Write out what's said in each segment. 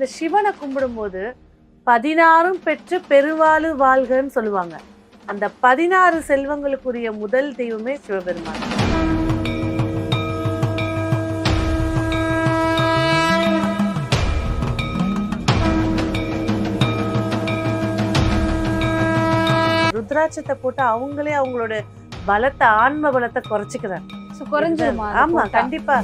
இந்த சிவனை கும்பிடும்போது பதினாறும் பெற்று பெருவாழு வாழ்கன்னு சொல்லுவாங்க. அந்த பதினாறு செல்வங்களுக்குரிய முதல் தெய்வமே சிவபெருமான். ருத்ராட்சத்தை போட்டு அவங்களே அவங்களோட பலத்தை ஆன்ம பலத்தை குறைச்சிக்கிறாங்க. ஆமா? கண்டிப்பா.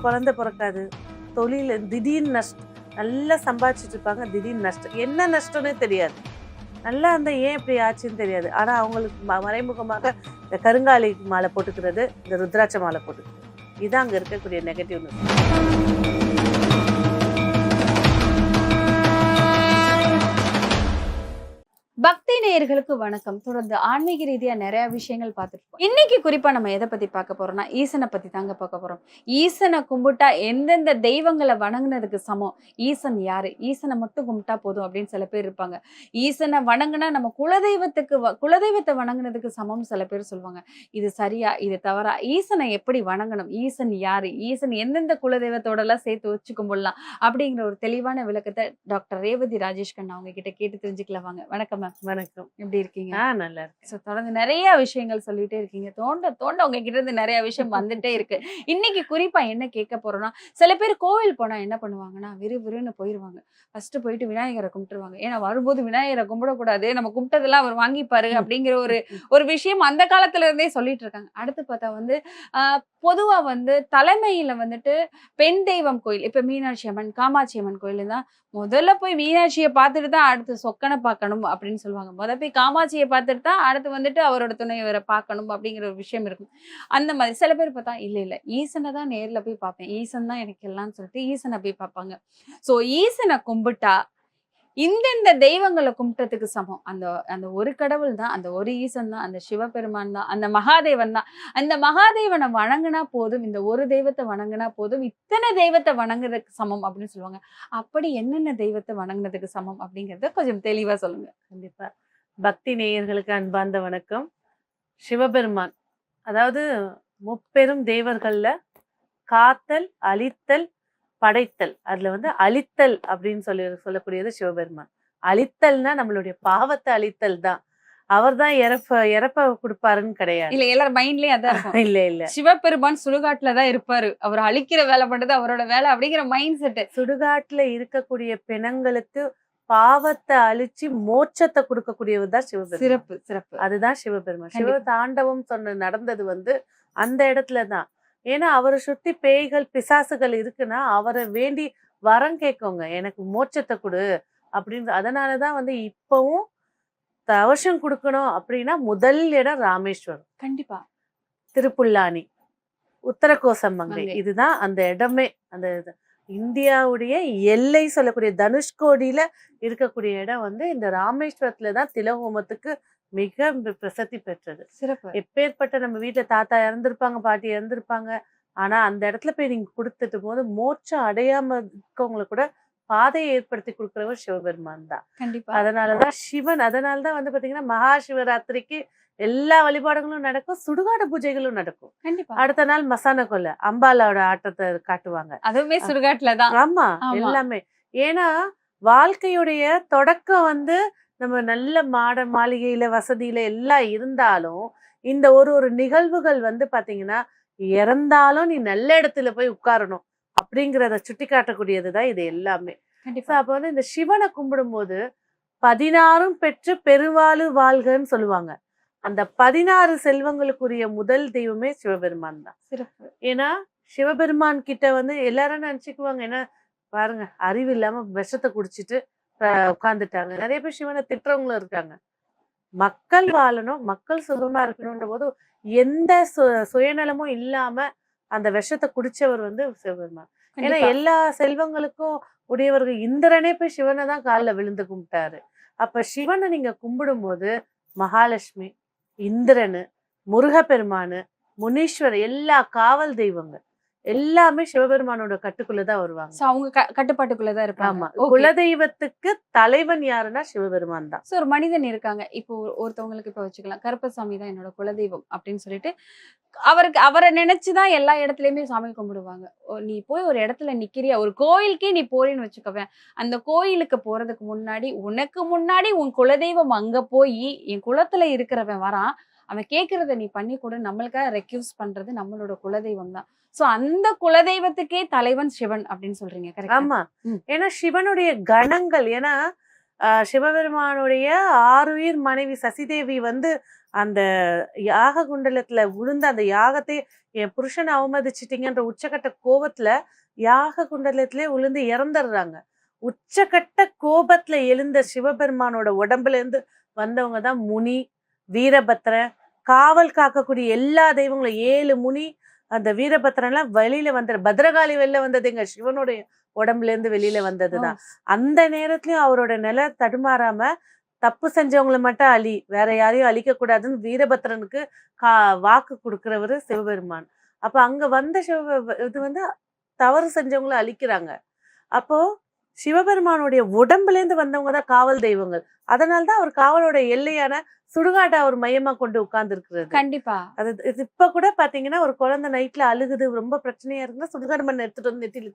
குழந்தை பிறக்காது. தொழில திடீர்னு நஷ்டம் நல்லா சம்பாதிச்சிட்டு இருப்பாங்க திடீர்னு நஷ்டம் என்ன நஷ்டம்னே தெரியாது. நல்லா இருந்தால் ஏன் இப்படி ஆச்சுன்னு தெரியாது. ஆனால் அவங்களுக்கு ம- மறைமுகமாக இந்த கருங்காலி மாலை போட்டுக்கிறது இந்த ருத்ராட்ச மாலை போட்டுக்கிறது. இதுதான் அங்கே இருக்கக்கூடிய நெகட்டிவ் பக்தி நேயர்களுக்கு வணக்கம். தொடர்ந்து ஆன்மீக ரீதியா நிறைய விஷயங்கள் பார்த்துட்டு இருக்கோம். இன்னைக்கு குறிப்பா நம்ம எதை பத்தி பார்க்க போறோம்னா ஈசனை பத்தி தாங்க பார்க்க போறோம். ஈசனை கும்பிட்டா எந்தெந்த தெய்வங்களை வணங்குனதுக்கு சமம்? ஈசன் யாரு? ஈசனை மட்டும் கும்பிட்டா போதும் அப்படின்னு சில பேர் இருப்பாங்க. ஈசனை வணங்குனா நம்ம குலதெய்வத்துக்கு வ- குலதெய்வத்தை வணங்குனதுக்கு சமம் சில பேர் சொல்லுவாங்க. இது சரியா? இது தவறா? ஈசனை எப்படி வணங்கணும்? ஈசன் யாரு? ஈசன் எந்தெந்த குலதெய்வத்தோட எல்லாம் சேர்த்து வச்சு கும்பிடலாம் அப்படிங்கிற ஒரு தெளிவான விளக்கத்தை டாக்டர் ரேவதி ராஜேஷ் கண்ணா அவங்க கிட்ட கேட்டு தெரிஞ்சுக்கலாம். வாங்க. வணக்கம் மேம். வணக்கம். எப்படி இருக்கீங்க? ஆ நல்லா இருக்கு ஸோ தொடர்ந்து நிறைய விஷயங்கள் சொல்லிட்டே இருக்கீங்க. தோண்ட தோண்ட உங்க கிட்ட இருந்து நிறைய விஷயம் வந்துட்டே இருக்கு. இன்னைக்கு குறிப்பா என்ன கேட்க போறோம்னா சில பேர் கோவில் போனா என்ன பண்ணுவாங்கன்னா விறு விறுன்னு போயிருவாங்க. ஃபர்ஸ்ட் போயிட்டு விநாயகரை கும்பிட்டுருவாங்க. ஏன்னா வரும்போது விநாயகரை கும்பிடக்கூடாது. நம்ம கும்பிட்டதெல்லாம் அவர் வாங்கிப்பாரு அப்படிங்கிற ஒரு ஒரு விஷயம் அந்த காலத்துல இருந்தே சொல்லிட்டு இருக்காங்க. அடுத்து பார்த்தா வந்து ஆஹ், பொதுவா வந்து தலைமையில வந்துட்டு பெண் தெய்வம் கோயில். இப்ப மீனாட்சி அம்மன் காமாட்சி அம்மன் கோயில் தான் முதல்ல போய் மீனாட்சியை பார்த்துட்டு தான் அடுத்து சொக்கனை பார்க்கணும் அப்படின்னு சொல்லுவாங்க. முத போய் காமாட்சியை பார்த்துட்டு தான் அடுத்து வந்துட்டு அவரோட துணைவரை பார்க்கணும் அப்படிங்கிற ஒரு விஷயம் இருக்கும். அந்த மாதிரி சில பேர் பார்த்தா இல்லை இல்லை ஈசனை தான் நேரில் போய் பார்ப்பேன். ஈசன் தான் எனக்கு எல்லாம்னு சொல்லிட்டு ஈசனை போய் பார்ப்பாங்க. ஸோ ஈசனை கும்பிட்டா இந்தந்த தெய்வங்களை கும்பிட்டதுக்கு சமம். அந்த அந்த ஒரு கடவுள் தான் அந்த ஒரு ஈசன் தான் அந்த சிவபெருமான் தான் அந்த மகாதேவன் தான். அந்த மகாதேவனை வணங்கினா போதும் இந்த ஒரு தெய்வத்தை வணங்கினா போதும் இத்தனை தெய்வத்தை வணங்குறதுக்கு சமம் அப்படின்னு சொல்லுவாங்க. அப்படி என்னென்ன தெய்வத்தை வணங்கினதுக்கு சமம் அப்படிங்கிறத கொஞ்சம் தெளிவா சொல்லுங்க. கண்டிப்பா. பக்தி நேயர்களுக்கு அன்பார்ந்த வணக்கம். சிவபெருமான் அதாவது முப்பெரும் தேவர்கள்ல காத்தல் அழித்தல் படைத்தல். அதுல வந்து அழித்தல் அப்படின்னு சொல்லி சொல்லக்கூடியது சிவபெருமான். அழித்தல்னா நம்மளுடைய பாவத்தை அழித்தல் தான். அவர் தான் இறப்ப இறப்ப கொடுப்பாருன்னு கிடையாது. இல்ல எல்லாரும் மைண்ட்லயே அதான் இல்ல இல்ல. சிவபெருமான் சுடுகாட்டுல தான் இருப்பாரு. அவர் அழிக்கிற வேலை பண்றது அவரோட வேலை அப்படிங்கிற மைண்ட் செட் சுடுகாட்டுல இருக்கக்கூடிய பிணங்களுக்கு பாவத்தை அழிச்சு மோட்சத்தை கொடுக்கக்கூடியவர் தான் சிவபெருமான். சிறப்பு சிறப்பு. அதுதான் சிவபெருமான். சிவ. தாண்டவம் சொன்ன நடந்தது வந்து அந்த இடத்துல தான். ஏன்னா அவரை சுத்தி பேய்கள் பிசாசுகள் இருக்குன்னா அவரை வேண்டி வரம் கேட்கோங்க எனக்கு மோட்சத்தை கொடு அப்படின்னு அதனாலதான் வந்து இப்பவும் தவசம் கொடுக்கணும் அப்படின்னா முதல் இடம் ராமேஸ்வரம் கண்டிப்பா திருப்புல்லானி உத்தரகோசமங்கை மங்கை. இதுதான் அந்த இடமே அந்த. இந்தியாவுடைய எல்லை சொல்லக்கூடிய தனுஷ்கோடியில இருக்கக்கூடிய இடம் வந்து இந்த ராமேஸ்வரத்துல தான் திலஹோமத்துக்கு மிக பிரசித்தி பெற்றது. சிறப்பு. எப்பேற்பட்ட நம்ம வீட்டுல தாத்தா இறந்திருப்பாங்க பாட்டி இறந்திருப்பாங்க ஆனா அந்த இடத்துல போய் நீங்க கொடுத்துட்டு போது மோட்சம் அடையாம இருக்கவங்களை கூட பாதையை ஏற்படுத்தி கொடுக்குறவர் சிவபெருமான் தான். கண்டிப்பா. அதனாலதான் சிவன் அதனாலதான் வந்து பாத்தீங்கன்னா மகா சிவராத்திரிக்கு எல்லா வழிபாடுகளும் நடக்கும் சுடுகாடு பூஜைகளும் நடக்கும். கண்டிப்பா. அடுத்த நாள் மசான கொல்லை அம்பாலாவோட ஆட்டத்தை காட்டுவாங்க. அதுவுமே சுடுகாட்டுல தான். ஆமா ஆமா. எல்லாமே. ஏன்னா வாழ்க்கையுடைய தொடக்கம் வந்து நம்ம நல்ல மாட மாளிகையில வசதியில எல்லாம் இருந்தாலும் இந்த ஒரு ஒரு நிகழ்வுகள் வந்து பாத்தீங்கன்னா இறந்தாலும் நீ நல்ல இடத்துல போய் உட்காரணும் அப்படிங்கிறத சுட்டி காட்டக்கூடியதுதான் இது எல்லாமே. கண்டிப்பா. அப்ப வந்து இந்த சிவனை கும்பிடும்போது பதினாறும் பெற்று பெருவாழு வாழ்கன்னு சொல்லுவாங்க. அந்த பதினாறு செல்வங்களுக்குரிய முதல் தெய்வமே சிவபெருமான் தான். சிறப்பு. ஏன்னா சிவபெருமான் கிட்ட வந்து எல்லாரும் நினைச்சுக்குவாங்க. என்ன பாருங்க அறிவு இல்லாம விஷத்தை குடிச்சிட்டு உட்கார்ந்துட்டாங்க நிறைய பேர் சிவனை திட்டுறவங்களும் இருக்காங்க. மக்கள் வாழணும் மக்கள் சுகமா இருக்கணும்ன்ற போது எந்த சு- சுயநலமும் இல்லாம அந்த விஷத்தை குடிச்சவர் வந்து சிவபெருமான். ஏன்னா. எல்லா செல்வங்களுக்கும் உடையவர்கள் இந்திரனே போய் சிவனை தான் காலில் விழுந்து கும்பிட்டாரு. அப்ப சிவனை நீங்க கும்பிடும்போது மகாலட்சுமி இந்திரனு முருகப்பெருமானு முனீஸ்வரர் எல்லா காவல் தெய்வங்க எல்லாமே சிவபெருமானோட கட்டுக்குள்ள தான் வருவாங்க. சோ அவங்க கட்டுப்பாட்டுக்குள்ளதான் இருப்பாங்க. ஆமா. குலதெய்வத்துக்கு தலைவன் யாருன்னா சிவபெருமான் தான். ஒரு மனிதன் இருக்காங்க. இப்போ ஒரு- ஒருத்தவங்களுக்கு இப்போ வச்சுக்கலாம். கருப்பசாமி தான் என்னோட குலதெய்வம் அப்படின்னு சொல்லிட்டு அவருக்கு அவரை நினைச்சுதான் எல்லா இடத்துலயுமே சாமி கும்பிடுவாங்க. நீ போய் ஒரு இடத்துல நிக்கிறியா? ஒரு கோயிலுக்கே நீ போறேன்னு வச்சுக்கவேன் அந்த கோயிலுக்கு போறதுக்கு முன்னாடி உனக்கு முன்னாடி உன் குலதெய்வம் அங்க போய் என் குலத்துல இருக்கிறவன் வரான். அவன் கேக்குறத நீ பண்ணி கொடு. நம்மளுக்காக ரெக்யூஸ் பண்றது நம்மளோட குலதெய்வம் தான். சோ அந்த குலதெய்வத்துக்கே தலைவன் சிவன் அப்படின்னு சொல்றீங்க ஆமா. ஏன்னா சிவனுடைய கணங்கள் ஏன்னா ஆஹ், சிவபெருமானுடைய ஆறுயிர் மனைவி சசிதேவி வந்து அந்த யாக குண்டலத்துல விழுந்த அந்த யாகத்தை என் புருஷனை அவமதிச்சிட்டீங்கன்ற உச்சக்கட்ட கோபத்துல யாக குண்டலத்திலே விழுந்து இறந்துடுறாங்க. உச்சக்கட்ட கோபத்துல எழுந்த சிவபெருமானோட உடம்புல இருந்து வந்தவங்க தான் முனி வீரபத்திரன் காவல் காக்கக்கூடிய எல்லா தெய்வங்களும் ஏழு முனி அந்த வீரபத்திரன் எல்லாம் வெளியில வந்த பத்ரகாளி வெளில வந்தது எங்க சிவனுடைய உடம்புல இருந்து வெளியில வந்ததுதான். அந்த நேரத்துலயும் அவரோட நிலை தடுமாறாம தப்பு செஞ்சவங்களை மட்டும் அழி வேற யாரையும் அழிக்க கூடாதுன்னு வீரபத்ரனுக்கு கா வாக்கு கொடுக்கிறவரு சிவபெருமான். அப்ப அங்க வந்த சிவ இது வந்து தவறு செஞ்சவங்களை அழிக்கிறாங்க. அப்போ சிவபெருமானுடைய உடம்புல இருந்து வந்தவங்க தான் காவல் தெய்வங்கள். அதனால தான் அவர் காவலோட எல்லையான சுடுகாட்டை அவர் மையமா கொண்டு உட்கார்ந்து இருக்கிறது கண்டிப்பா. அது இது இப்ப கூட பாத்தீங்கன்னா ஒரு குழந்தை நைட்ல அழுகுது ரொம்ப பிரச்சனையா இருக்குன்னா சுடுகாடு மண் எடுத்துட்டு வந்து நெத்தியில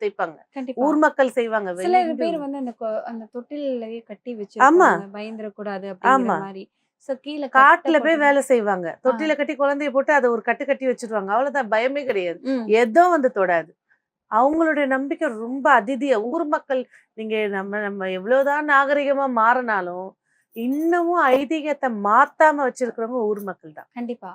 கண்டிப்பா. ஊர் மக்கள் செய்வாங்க சில பேர் இருந்து. வந்து அந்த அந்த தொட்டிலேயே கட்டி ஆமா. பயந்துடக்கூடாது அப்படிங்கிற ஆமா. மாதிரி. சோ கீழே காட்டுல போய் வேலை செய்வாங்க. தொட்டில கட்டி குழந்தைய போட்டு அதை ஒரு கட்டு கட்டி வச்சிருவாங்க. அவ்வளவுதான் பயமே கிடையாது. ம், ஏதோ வந்து தொடாது. அவங்களுடைய நம்பிக்கை ரொம்ப அதிதிய ஊர் மக்கள் நீங்க நம்ம நம்ம எவ்வளவுதான் நாகரிகமா மாறினாலும் இன்னமும் ஐதீகத்தை மாத்தாம வச்சிருக்கிறவங்க ஊர் மக்கள் தான். கண்டிப்பா.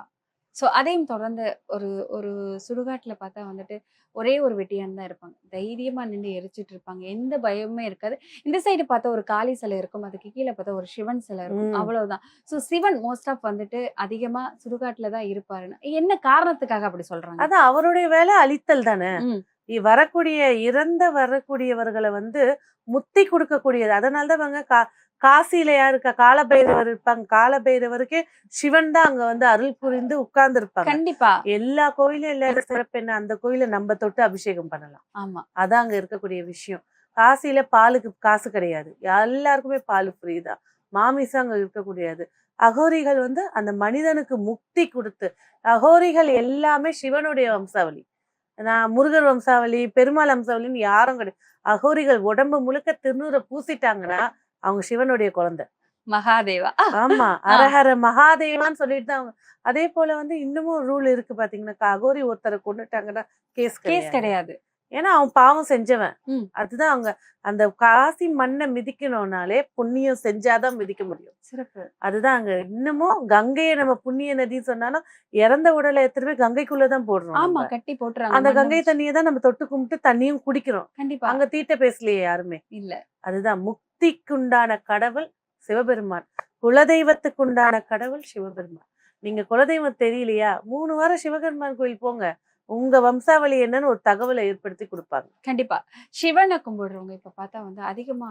சோ அதையும் தொடர்ந்து ஒரு ஒரு சுடுகாட்டுல பார்த்தா வந்துட்டு ஒரே ஒரு வெட்டியான் தான் இருப்பாங்க. தைரியமா நின்று எரிச்சிட்டு இருப்பாங்க. எந்த பயமுமே இருக்காது. இந்த சைடு பார்த்தா ஒரு காளி சிலை இருக்கும். அதுக்கு கீழே பார்த்தா ஒரு சிவன் சிலை இருக்கும். அவ்வளவுதான். சோ சிவன் மோஸ்ட் ஆஃப் வந்துட்டு அதிகமா சுடுகாட்டுல தான் இருப்பாருன்னு. என்ன காரணத்துக்காக அப்படி சொல்றாங்க? அதான் அவருடைய வேலை அழித்தல் தானே? வரக்கூடிய இறந்த வரக்கூடியவர்களை வந்து முத்தி கொடுக்கக்கூடியது. அதனாலதான் அவங்க கா காசியில யாருக்கா காலபைரவர் இருப்பாங்க. காலபைரவருக்கு சிவன் தான் அங்க வந்து அருள் புரிந்து உட்கார்ந்து இருப்பாங்க கண்டிப்பா. எல்லா கோயிலும் இல்லாத சிறப்பு என்ன? அந்த கோயில நம்ம தொட்டு அபிஷேகம் பண்ணலாம். ஆமா. அதான் அங்க இருக்கக்கூடிய விஷயம். காசியில பாலுக்கு காசு கிடையாது. எல்லாருக்குமே பால் ஃப்ரீ தான். மாமிசம் அங்க இருக்கக்கூடியது அகோரிகள் வந்து அந்த மனிதனுக்கு முக்தி கொடுத்து அகோரிகள் எல்லாமே சிவனுடைய வம்சாவளி. நான் முருகர் வம்சாவளி பெருமாள் வம்சாவளின்னு யாரும் கிடையாது அகோரிகள் உடம்பு முழுக்க திருநூறை பூசிட்டாங்கன்னா அவங்க சிவனுடைய குழந்தை. மகாதேவா? ஆமா அரஹர மகாதேவான்னு சொல்லிட்டு தான் அவங்க அதே போல வந்து இன்னமும் ரூல் இருக்கு பாத்தீங்கன்னா அகோரி ஒருத்தரை கொண்டுட்டாங்கன்னா கேஸ் கேஸ் கிடையாது. ஏன்னா அவன் பாவம் செஞ்சவன். அதுதான் அவங்க அந்த காசி மண்ணை மிதிக்கணும்னாலே புண்ணியம் செஞ்சாதான் மிதிக்க முடியும். சிறப்பு. அதுதான் அங்க இன்னமும் கங்கையை நம்ம புண்ணிய நதின்னு சொன்னாலும் இறந்த உடலை போய் கங்கைக்குள்ளதான் போடுறோம் ஆமா. கட்டி போட்டுறாங்க. அந்த கங்கை. தண்ணியை தான் நம்ம தொட்டு கும்பிட்டு தண்ணியும் குடிக்கிறோம். கண்டிப்பா. அங்க தீட்ட பேசலையே யாருமே. இல்ல. அதுதான் முக்திக்குண்டான கடவுள் சிவபெருமான். குலதெய்வத்துக்குண்டான கடவுள் சிவபெருமான். நீங்க குலதெய்வம் தெரியலையா? மூணு வாரம் சிவபெருமான் கோயில் போங்க. உங்க வம்சாவளி என்னன்னு ஒரு தகவலை ஏற்படுத்தி கொடுப்பாங்க. கண்டிப்பா. சிவனை கும்பிடுறவங்க இப்ப பார்த்தா வந்து அதிகமா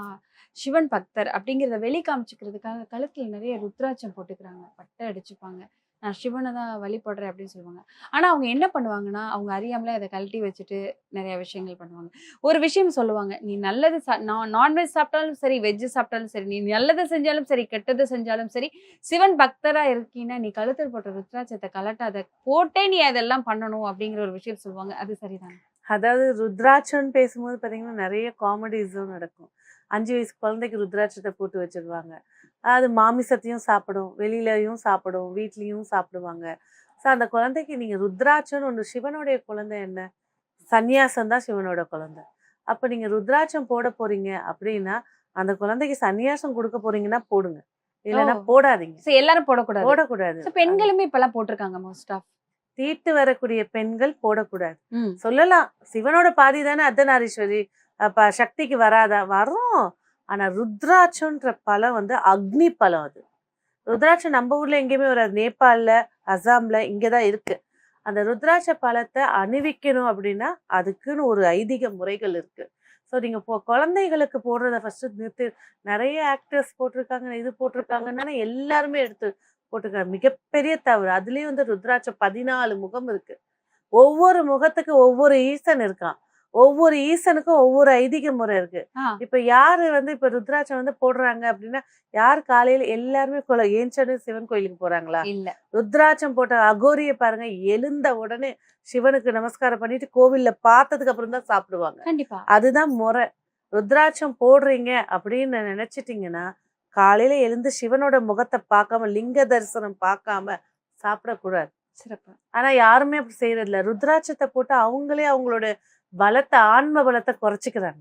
சிவன் பக்தர் அப்படிங்கிறத வெளி காமிச்சுக்கிறதுக்காக கழுத்துல நிறைய ருத்ராட்சம் போட்டுக்கிறாங்க. பட்டை அடிச்சுப்பாங்க. நான் சிவனை தான் வழிபடுறேன் அப்படின்னு சொல்லுவாங்க. ஆனால் அவங்க என்ன பண்ணுவாங்கன்னா அவங்க அறியாமலே அதை கழட்டி வச்சுட்டு நிறைய விஷயங்கள் பண்ணுவாங்க. ஒரு விஷயம் சொல்லுவாங்க நீ நல்லது சா நான்வெஜ் சாப்பிட்டாலும் சரி வெஜ்ஜு சாப்பிட்டாலும் சரி நீ நல்லது செஞ்சாலும் சரி கெட்டது செஞ்சாலும் சரி சிவன் பக்தராக இருக்கீன்னா நீ கழுத்தில் போட்ட ருத்ராட்சத்தை கலட்டாத போட்டே நீ அதெல்லாம் பண்ணணும் அப்படிங்கிற ஒரு விஷயம் சொல்லுவாங்க. அது சரிதான்? அதாவது ருத்ராட்சம்னு பேசும்போது பார்த்தீங்கன்னா நிறைய காமெடிஸும் நடக்கும். அஞ்சு வயசு குழந்தைக்கு ருத்ராட்சத்தை போட்டு வச்சிருவாங்க. அது மாமிசத்தையும் சாப்பிடும் வெளியிலயும் சாப்பிடும் வீட்லயும் சாப்பிடுவாங்க. ஸோ அந்த குழந்தைக்கு நீங்க ருத்ராட்சம்னு ஒன்று சிவனுடைய குழந்தை என்ன? சந்நியாசம் தான் சிவனோட குழந்தை. அப்ப நீங்க ருத்ராட்சம் போட போறீங்க அப்படின்னா அந்த குழந்தைக்கு சந்நியாசம் கொடுக்க போறீங்கன்னா போடுங்க. இல்லைன்னா. போடாதீங்க. சரி எல்லாரும் போடக்கூடாது. போடக்கூடாது. பெண்களுமே இப்பெல்லாம் போட்டிருக்காங்க மோஸ்ட் ஆஃப் தீட்டு வரக்கூடிய பெண்கள் போடக்கூடாது. சொல்லலாம். சிவனோட பாதி தானே அர்த்தநாரீஸ்வரி அப்ப சக்திக்கு வராதா? வரும் ஆனால் ருத்ராட்சம்ன்ற பழம் வந்து அக்னி பழம் அது. ருத்ராட்சம் நம்ம ஊரில் எங்கேயுமே வராது. அசாமில் இங்கே தான் இருக்குது அந்த ருத்ராட்ச பழத்தை அணிவிக்கணும் அப்படின்னா அதுக்குன்னு ஒரு ஐதீக முறைகள் இருக்குது ஸோ நீங்கள் இப்போ குழந்தைகளுக்கு போடுறத ஃபஸ்ட்டு நிறுத்தி. நிறைய ஆக்டர்ஸ் போட்டிருக்காங்க இது போட்டிருக்காங்கன்னா எல்லாருமே எடுத்து போட்டிருக்காங்க. மிகப்பெரிய தவறு. அதுலேயும் வந்து ருத்ராட்சம் பதினாலு முகம் இருக்குது ஒவ்வொரு முகத்துக்கு ஒவ்வொரு ஈசன் இருக்கான். ஒவ்வொரு ஈசனுக்கும் ஒவ்வொரு ஐதீக முறை இருக்கு. இப்ப யாரு வந்து இப்ப ருத்ராட்சம் வந்து போடுறாங்க அப்படின்னா யார் காலையில எல்லாருமே கொல ஏஞ்சனு சிவன் கோயிலுக்கு போறாங்களா? இல்ல. ருத்ராட்சம் போட்ட அகோரிய பாருங்க எழுந்த உடனே சிவனுக்கு நமஸ்காரம் பண்ணிட்டு கோவில்ல பார்த்ததுக்கு அப்புறம் தான் சாப்பிடுவாங்க. கண்டிப்பா. அதுதான் முறை. ருத்ராட்சம் போடுறீங்க அப்படின்னு நினைச்சிட்டீங்கன்னா காலையில எழுந்து சிவனோட முகத்தை பார்க்காம லிங்க தரிசனம் பார்க்காம சாப்பிடக்கூடாது. சிறப்பு. ஆனா யாருமே அப்படி செய்யறது இல்ல ருத்ராட்சத்தை போட்டு அவங்களே அவங்களோட பலத்தை ஆன்ம பலத்தை குறைச்சிக்கிறாங்க.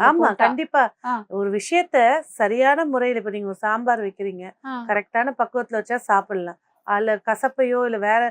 ஆமா? கண்டிப்பா. ஒரு விஷயத்த சரியான முறையில இப்ப நீங்க ஒரு சாம்பார் வைக்கிறீங்க. கரெக்டான பக்குவத்துல வச்சா சாப்பிடலாம். அதுல கசப்பையோ இல்ல வேற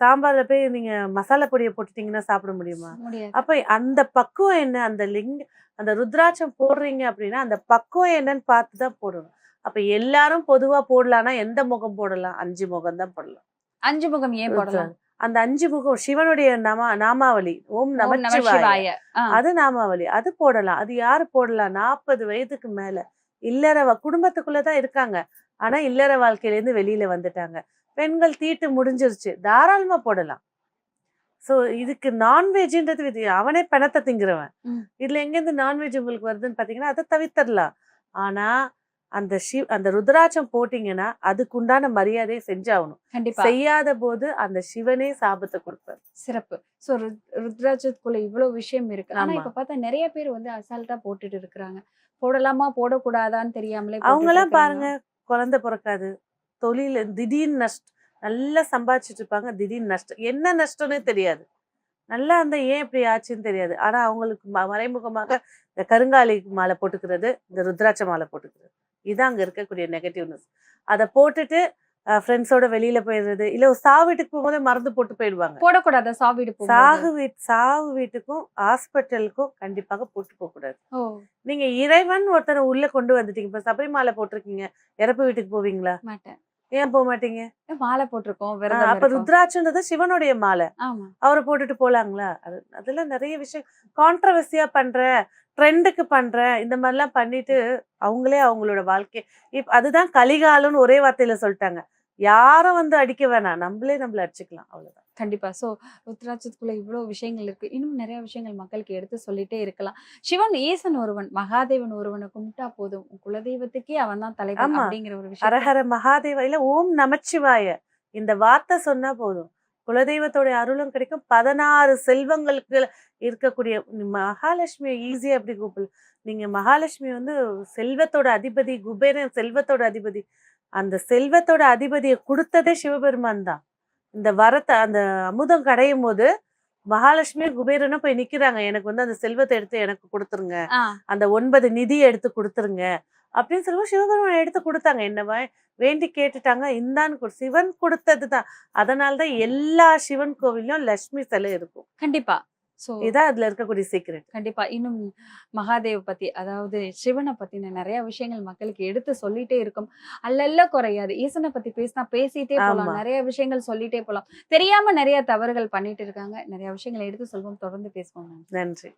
சாம்பார்ல போய் நீங்க மசாலா பொடியை போட்டுட்டீங்கன்னா சாப்பிட முடியுமா? அப்ப அந்த பக்குவம் என்ன? அந்த லிங்க அந்த ருத்ராட்சம் போடுறீங்க அப்படின்னா அந்த பக்குவம் என்னன்னு பார்த்து தான் போடணும். அப்ப எல்லாரும் பொதுவா போடலாம்னா எந்த முகம் போடலாம்? அஞ்சு முகம் தான் போடலாம். அஞ்சு முகம் ஏன் போடலாம்? அந்த அஞ்சு முகம் சிவனுடைய நம நாமாவளி. ஓம் ஓம் நம நமச்சிவாய. அது நாமாவளி. அது போடலாம். அது யாரு போடலாம்? நாற்பது வயதுக்கு மேல. இல்லற வ- குடும்பத்துக்குள்ளதான் இருக்காங்க. ஆனா இல்லற வாழ்க்கையில இருந்து வெளியில வந்துட்டாங்க. பெண்கள் தீட்டு முடிஞ்சிருச்சு. தாராளமா போடலாம். சோ இதுக்கு நான்வெஜ்ன்றது இது அவனே பணத்தை திங்கிறவன். இதுல எங்கேருந்து நான்வெஜ் உங்களுக்கு வருதுன்னு பாத்தீங்கன்னா அதை தவிர்த்தரலாம் ஆனா அந்த சிவ் அந்த ருத்ராட்சம் போட்டீங்கன்னா அதுக்குண்டான மரியாதையை செஞ்சாகணும். கண்டிப்பா. செய்யாத போது அந்த சிவனே சாபத்தை கொடுப்பார். சிறப்பு. சோ ருத்ராட்சத்துக்குள்ள இவ்வளவு விஷயம் இருக்கு. ஆனா. இப்ப பார்த்தா நிறைய பேர் வந்து அசால்ட்டா போட்டுட்டு இருக்கிறாங்க. போடலாமா போடக்கூடாதான்னு தெரியாமலே அவங்க எல்லாம். பாருங்க குழந்தை பிறக்காது. தொழில் திடீர்னு நஷ்டம் நல்லா சம்பாதிச்சிட்டு இருப்பாங்க திடீர்னு நஷ்டம். என்ன நஷ்டம்னே தெரியாது. நல்லா அந்த ஏன் இப்படி ஆச்சுன்னு தெரியாது. ஆனா அவங்களுக்கு மறைமுகமாக இந்த கருங்காலி மாலை போட்டுக்கிறது இந்த ருத்ராட்ச மாலை போட்டுக்கிறது. இதான் அங்க இருக்கக்கூடிய நெகட்டிவ்னஸ் அதை போட்டுட்டு ஃப்ரெண்ட்ஸோட வெளியில போயிடுறது இல்ல சாவு வீட்டுக்கு போகும்போதே மறந்து போட்டு போயிடுவாங்க. போடக்கூடாதா சாவிடு போகும்போது. சாகு வீட் சாவு வீட்டுக்கும் ஹாஸ்பிட்டலுக்கும் கண்டிப்பாக போட்டு போக கூடாது நீங்க இறைவன் ஒருத்தனை உள்ள கொண்டு வந்துட்டீங்க. இப்ப சபரிமாலை போட்டிருக்கீங்க. இறப்பு வீட்டுக்கு போவீங்களா? மாட்டேன். ஏன் போக மாட்டீங்க? மாலை போட்டிருக்கோம் அப்ப. ருத்ராட்சன்றது சிவனுடைய மாலை. அவரை போட்டுட்டு போலாங்களா? அது அதுல நிறைய விஷயம். கான்ட்ரவர்சியா பண்ற ட்ரெண்டுக்கு பண்ற இந்த மாதிரிலாம் பண்ணிட்டு அவங்களே அவங்களோட வாழ்க்கை. இப்ப அதுதான் கலிகாலம்னு ஒரே வார்த்தையில சொல்லிட்டாங்க. யாரும் வந்து அடிக்க வேணாம். நம்மளே நம்மள அடிச்சுக்கலாம். அவ்வளவுதான். கண்டிப்பா. சோ ருத்ராட்சத்துக்குள்ள இவ்வளவு விஷயங்கள் இருக்கு. இன்னும் நிறைய விஷயங்கள் மக்களுக்கு எடுத்து சொல்லிட்டே இருக்கலாம். சிவன் ஈசன் ஒருவன் மகாதேவன் ஒருவனை கும்பிட்டா போதும். குலதெய்வத்துக்கே அவன் தான் தலைவன். அப்படிங்கிற ஒரு விஷயம் அரஹர மகாதேவ இல்ல ஓம் நமச்சிவாய. இந்த வார்த்தை சொன்னா போதும். குலதெய்வத்தோட அருளும் கிடைக்கும். பதினாறு செல்வங்களுக்கு இருக்கக்கூடிய மகாலட்சுமி ஈஸியா எப்படி கூப்பிடலாம் நீங்க மகாலட்சுமி வந்து செல்வத்தோட அதிபதி குபேரன் செல்வத்தோட அதிபதி. அந்த செல்வத்தோட அதிபதியை கொடுத்ததே சிவபெருமான் தான். இந்த வரத்தை அந்த அமுதம் கடையும் போது மகாலட்சுமி குபேரனும் போய் நிக்கிறாங்க. எனக்கு வந்து அந்த செல்வத்தை எடுத்து எனக்கு கொடுத்துருங்க. அந்த ஒன்பது நிதியை எடுத்து கொடுத்துருங்க. அப்படின்னு சொல்லும்போது சிவபெருமான் எடுத்து கொடுத்தாங்க. என்ன வா- வேண்டி கேட்டுட்டாங்க. இந்தான்னு சிவன் கொடுத்தது தான். அதனால தான் எல்லா சிவன் கோவிலும் லட்சுமி சிலை இருக்கும். கண்டிப்பா. சோ இதான் அதுல இருக்கக்கூடிய சீக்ரெட் கண்டிப்பா. இன்னும் மகாதேவ பத்தி அதாவது சிவனை பத்தின நிறைய விஷயங்கள் மக்களுக்கு எடுத்து சொல்லிட்டே இருக்கும். அல்லல்ல குறையாது. ஈசனை பத்தி பேசினா பேசிட்டே போலாம். ஆமா. நிறைய விஷயங்கள் சொல்லிட்டே போலாம். தெரியாம நிறைய தவறுகள் பண்ணிட்டு இருக்காங்க. நிறைய விஷயங்களை எடுத்து சொல்வோம். தொடர்ந்து பேசுவோம். நன்றி.